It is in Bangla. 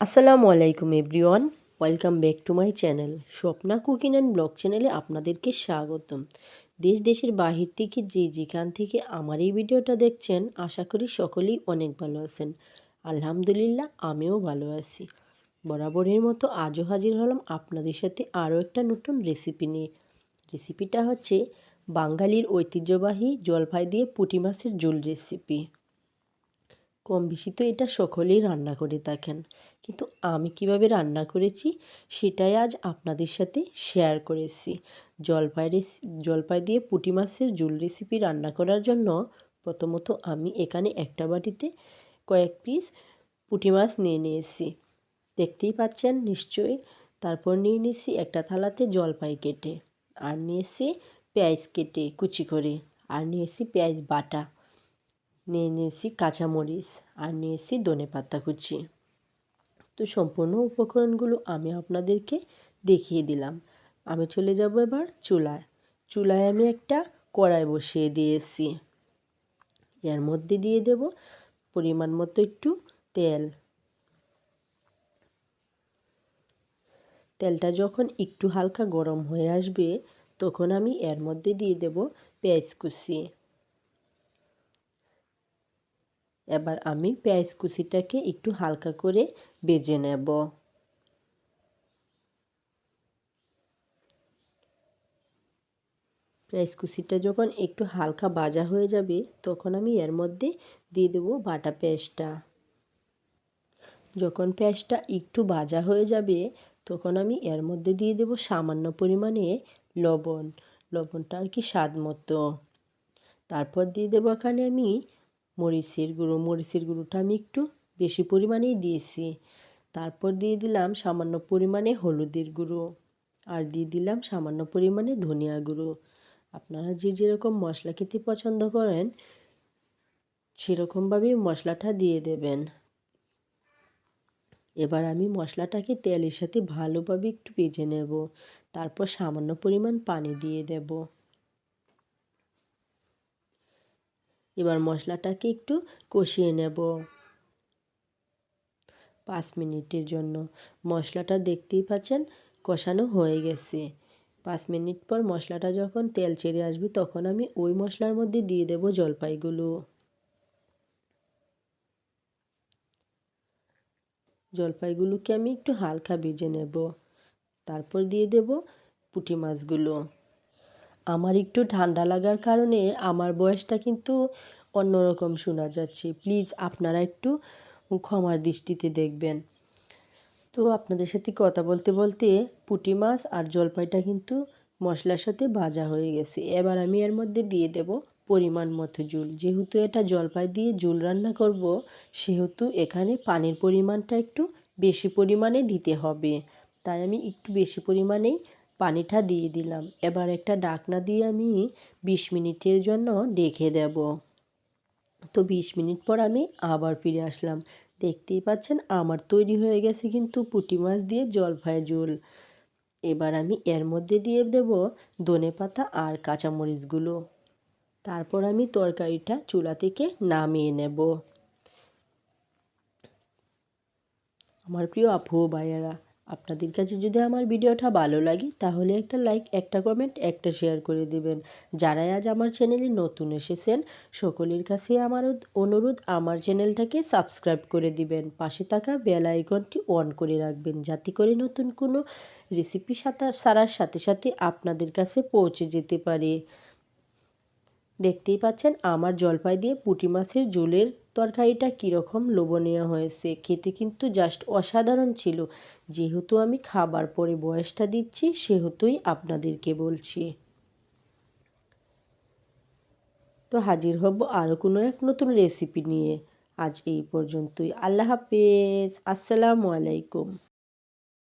আসসালামু আলাইকুম everyone, welcome back to my channel. Swapna cooking and blog চ্যানেলে আপনাদেরকে স্বাগতম। দেশ দেশের বাহির থেকে যে যেখান থেকে আমার এই ভিডিওটা দেখছেন, আশা করি সকলেই অনেক ভালো আছেন। আলহামদুলিল্লাহ, আমিও ভালো আছি। বরাবরের মতো আজও হাজির হলাম আপনাদের সাথে আরও একটা নতুন রেসিপি নিয়ে। রেসিপিটা হচ্ছে বাঙালির ঐতিহ্যবাহী জলপাই দিয়ে পুঁটি মাছের ঝোল রেসিপি। কম বেশি তো এটা সকলেই রান্না করে থাকেন। কিন্তু আমি কীভাবে রান্না করেছি সেটাই আজ আপনাদের সাথে শেয়ার করেছি। জলপাই রেসি জলপাই দিয়ে পুঁটি মাছের ঝোল রেসিপি রান্না করার জন্য প্রথমত আমি এখানে একটা বাটিতে কয়েক পিস পুঁটি মাছ নিয়ে নিয়েছি। দেখতেই পাচ্ছেন নিশ্চয়ই। তারপর নিয়ে নিয়েছি একটা থালাতে জলপাই কেটে। আর নিয়েছি পেঁয়াজ কেটে কুচি করে। আর নিয়েছি পেঁয়াজ বাটা। নিয়ে নিয়েছি কাঁচামরিচ আর নিয়েছি ধনে পাতা কুচি। তো সম্পূর্ণ উপকরণগুলো আমি আপনাদেরকে দেখিয়ে দিলাম। আমি চলে যাব এবার চুলায়। চুলায় আমি একটা কড়াই বসিয়ে দিয়েছি। এর মধ্যে দিয়ে দেব পরিমাণ মতো একটু তেল। তেলটা যখন একটু হালকা গরম হয়ে আসবে, তখন আমি এর মধ্যে দিয়ে দেব পেঁয়াজ কুচি। এবার আমি পেঁয়াজ কুচিটাকে একটু হালকা করে বেজে নেব। পেঁয়াজ কুচিটা যখন একটু হালকা ভাজা হয়ে যাবে, তখন আমি এর মধ্যে দিয়ে দেবো বাটা পেঁয়াজটা। যখন পেঁয়াজটা একটু ভাজা হয়ে যাবে, তখন আমি এর মধ্যে দিয়ে দেবো সামান্য পরিমাণে লবণ। লবণটা আর কি স্বাদ মতো। তারপর দিয়ে দেবো এখানে আমি মরিচের গুঁড়ো। মরিচের গুঁড়োটা আমি একটু বেশি পরিমাণেই দিয়েছি। তারপর দিয়ে দিলাম সামান্য পরিমাণে হলুদের গুঁড়ো আর দিয়ে দিলাম সামান্য পরিমাণে ধনিয়া গুঁড়ো। আপনারা যে যেরকম মশলা খেতে পছন্দ করেন, সেরকমভাবেই মশলাটা দিয়ে দেবেন। এবার আমি মশলাটাকে তেলের সাথে ভালোভাবে একটু ভেজে নেব। তারপর সামান্য পরিমাণ পানি দিয়ে দেব। এবার মশলাটাকে একটু কষিয়ে নেব। পাঁচ মিনিটের জন্য। মশলাটা দেখতেই পাচ্ছেন, কষানো হয়ে গেছে। পাঁচ মিনিট পর মশলাটা যখন তেল ছেড়ে আসবে, তখন আমি ওই মশলার মধ্যে দিয়ে দেব জলপাইগুলো। জলপাইগুলোকে আমি একটু হালকা ভেজে নেব। তারপর দিয়ে দেব পুঁটি মাছগুলো। আমার একটু ঠান্ডা লাগার কারণে আমার বয়সটা কিন্তু অন্যরকম শোনা যাচ্ছে। প্লিজ আপনারা একটু ক্ষমার দৃষ্টিতে দেখবেন। তো আপনাদের সাথে কথা বলতে বলতে পুঁটি মাছ আর জলপাইটা কিন্তু মশলার সাথে ভাজা হয়ে গেছে। এবার আমি এর মধ্যে দিয়ে দেব পরিমাণ মতো জুল। যেহেতু এটা জলপাই দিয়ে জুল রান্না করব, সেহেতু এখানে পানির পরিমাণটা একটু বেশি পরিমাণে দিতে হবে। তাই আমি একটু বেশি পরিমাণেই পানিটা দিয়ে দিলাম। এবার একটা ডাকনা দিয়ে আমি বিশ মিনিটের জন্য ডেকে দেব। তো বিশ মিনিট পর আমি আবার ফিরে আসলাম। দেখতেই পাচ্ছেন আমার তৈরি হয়ে গেছে কিন্তু পুঁটি মাছ দিয়ে জলফাই ঝোল। এবার আমি এর মধ্যে দিয়ে দেব ধনে পাতা আর কাঁচামরিচগুলো। তারপর আমি তরকারিটা চুলা থেকে নামিয়ে নেব। আমার প্রিয় আপু ভাইয়ারা আপনাদের কাছে যদি আমার ভিডিওটা ভালো লাগে, তাহলে একটা লাইক একটা কমেন্ট একটা শেয়ার করে দেবেন। যারাই আজ আমার চ্যানেলে নতুন এসেছেন, সকলের কাছে আমার অনুরোধ, আমার চ্যানেলটাকে সাবস্ক্রাইব করে দিবেন। পাশে থাকা বেল আইকনটি অন করে রাখবেন, যাতে করে নতুন কোনো রেসিপি সারার সাথে সাথে আপনাদের কাছে পৌঁছে যেতে পারে। দেখতেই পাচ্ছেন, আমার জলপাই দিয়ে পুঁটি মাছের ঝোলের তরকারিটা কীরকম লোভনীয় হয়েছে খেতে কিন্তু জাস্ট অসাধারণ ছিল। যেহেতু আমি খাবার পরে বয়সটা দিচ্ছি, সেহেতুই আপনাদেরকে বলছি। তো হাজির হব আরও কোনো এক নতুন রেসিপি নিয়ে। আজ এই পর্যন্তই। আল্লাহ হাফেজ। আসসালামু আলাইকুম।